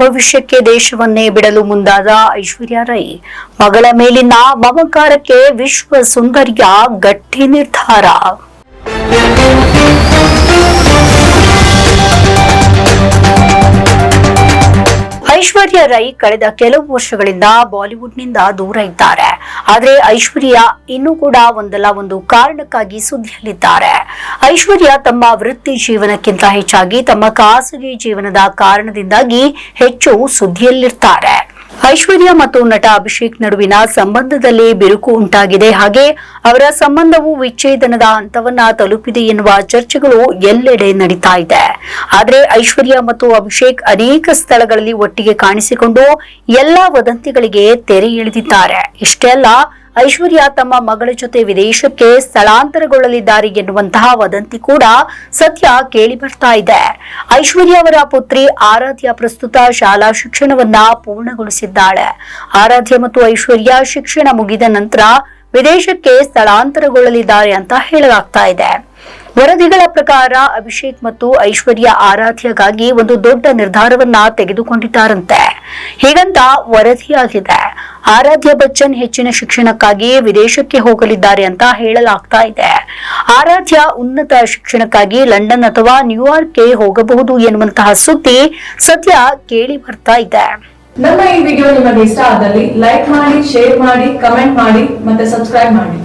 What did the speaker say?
ಭವಿಷ್ಯಕ್ಕೆ ದೇಶವನ್ನೇ ಬಿಡಲು ಮುಂದಾದ ಐಶ್ವರ್ಯ ರೈ, ಮಗಳ ಮೇಲಿನ ಮಮಕಾರಕ್ಕೆ ವಿಶ್ವ ಸುಂದರಿಯ ಗಟ್ಟಿ ನಿರ್ಧಾರ. ಐಶ್ವರ್ಯ ರೈ ಕಳೆದ ಕೆಲವು ವರ್ಷಗಳಿಂದ ಬಾಲಿವುಡ್ನಿಂದ ದೂರ ಇದ್ದಾರೆ. ಆದರೆ ಐಶ್ವರ್ಯ ಇನ್ನೂ ಕೂಡ ಒಂದಲ್ಲ, ಒಂದು ಕಾರಣಕ್ಕಾಗಿ ಸುದ್ದಿಯಲ್ಲಿದ್ದಾರೆ. ಐಶ್ವರ್ಯ ತಮ್ಮ ವೃತ್ತಿ ಜೀವನಕ್ಕಿಂತ ಹೆಚ್ಚಾಗಿ ತಮ್ಮ ಖಾಸಗಿ ಜೀವನದ ಕಾರಣದಿಂದಾಗಿ ಹೆಚ್ಚು ಸುದ್ದಿಯಲ್ಲಿರ್ತಾರೆ. ಐಶ್ವರ್ಯ ಮತ್ತು ನಟ ಅಭಿಷೇಕ್ ನಡುವಿನ ಸಂಬಂಧದಲ್ಲಿ ಬಿರುಕು ಉಂಟಾಗಿದೆ. ಹಾಗೆ ಅವರ ಸಂಬಂಧವು ವಿಚ್ಛೇದನದ ಹಂತವನ್ನ ತಲುಪಿದೆ ಎನ್ನುವ ಚರ್ಚೆಗಳು ಎಲ್ಲೆಡೆ ನಡೀತಾ ಇದೆ. ಆದರೆ ಐಶ್ವರ್ಯ ಮತ್ತು ಅಭಿಷೇಕ್ ಅನೇಕ ಸ್ಥಳಗಳಲ್ಲಿ ಒಟ್ಟಿಗೆ ಕಾಣಿಸಿಕೊಂಡು ಎಲ್ಲಾ ವದಂತಿಗಳಿಗೆ ತೆರೆ ಎಳೆದಿದ್ದಾರೆ. ಇಷ್ಟೇ ಅಲ್ಲ ಐಶ್ವರ್ಯ ತಮ್ಮ ಮಗಳ ಜೊತೆ ವಿದೇಶಕ್ಕೆ ಸ್ಥಳಾಂತರಗೊಳ್ಳಲಿದ್ದಾರೆ ಎನ್ನುವಂತಹ ವದಂತಿ ಕೂಡ ಸದ್ಯ ಕೇಳಿ ಬರ್ತಾ ಇದೆ. ಐಶ್ವರ್ಯ ಅವರ ಪುತ್ರಿ ಆರಾಧ್ಯ ಪ್ರಸ್ತುತ ಶಾಲಾ ಶಿಕ್ಷಣವನ್ನ ಪೂರ್ಣಗೊಳಿಸಿದ್ದಾಳೆ. ಆರಾಧ್ಯ ಮತ್ತು ಐಶ್ವರ್ಯ ಶಿಕ್ಷಣ ಮುಗಿದ ನಂತರ ವಿದೇಶಕ್ಕೆ ಸ್ಥಳಾಂತರಗೊಳ್ಳಲಿದ್ದಾರೆ ಅಂತ ಹೇಳಲಾಗ್ತಾ ಇದೆ. ವರದಿಗಳ ಪ್ರಕಾರ ಅಭಿಷೇಕ್ ಮತ್ತು ಐಶ್ವರ್ಯ ಆರಾಧ್ಯಗಾಗಿ ಒಂದು ದೊಡ್ಡ ನಿರ್ಧಾರವನ್ನ ತೆಗೆದುಕೊಂಡಿದ್ದಾರಂತೆ. ಹೀಗಂತ ವರದಿಯಾಗಿದೆ. ಆರಾಧ್ಯ ಬಚ್ಚನ್ ಹೆಚ್ಚಿನ ಶಿಕ್ಷಣಕ್ಕಾಗಿ ವಿದೇಶಕ್ಕೆ ಹೋಗಲಿದ್ದಾರೆ ಅಂತ ಹೇಳಲಾಗ್ತಾ ಇದೆ. ಆರಾಧ್ಯ ಉನ್ನತ ಶಿಕ್ಷಣಕ್ಕಾಗಿ ಲಂಡನ್ ಅಥವಾ ನ್ಯೂಯಾರ್ಕ್ಗೆ ಹೋಗಬಹುದು ಎನ್ನುವಂತಹ ಸುದ್ದಿ ಸದ್ಯ ಕೇಳಿ ಬರ್ತಾ ಇದೆ. ನಮ್ಮ ಈ ವಿಡಿಯೋ ನಿಮಗೆ ಇಷ್ಟ ಆದಲ್ಲಿ ಲೈಕ್ ಮಾಡಿ, ಶೇರ್ ಮಾಡಿ, ಕಮೆಂಟ್ ಮಾಡಿ ಮತ್ತೆ ಸಬ್ಸ್ಕ್ರೈಬ್ ಮಾಡಿ.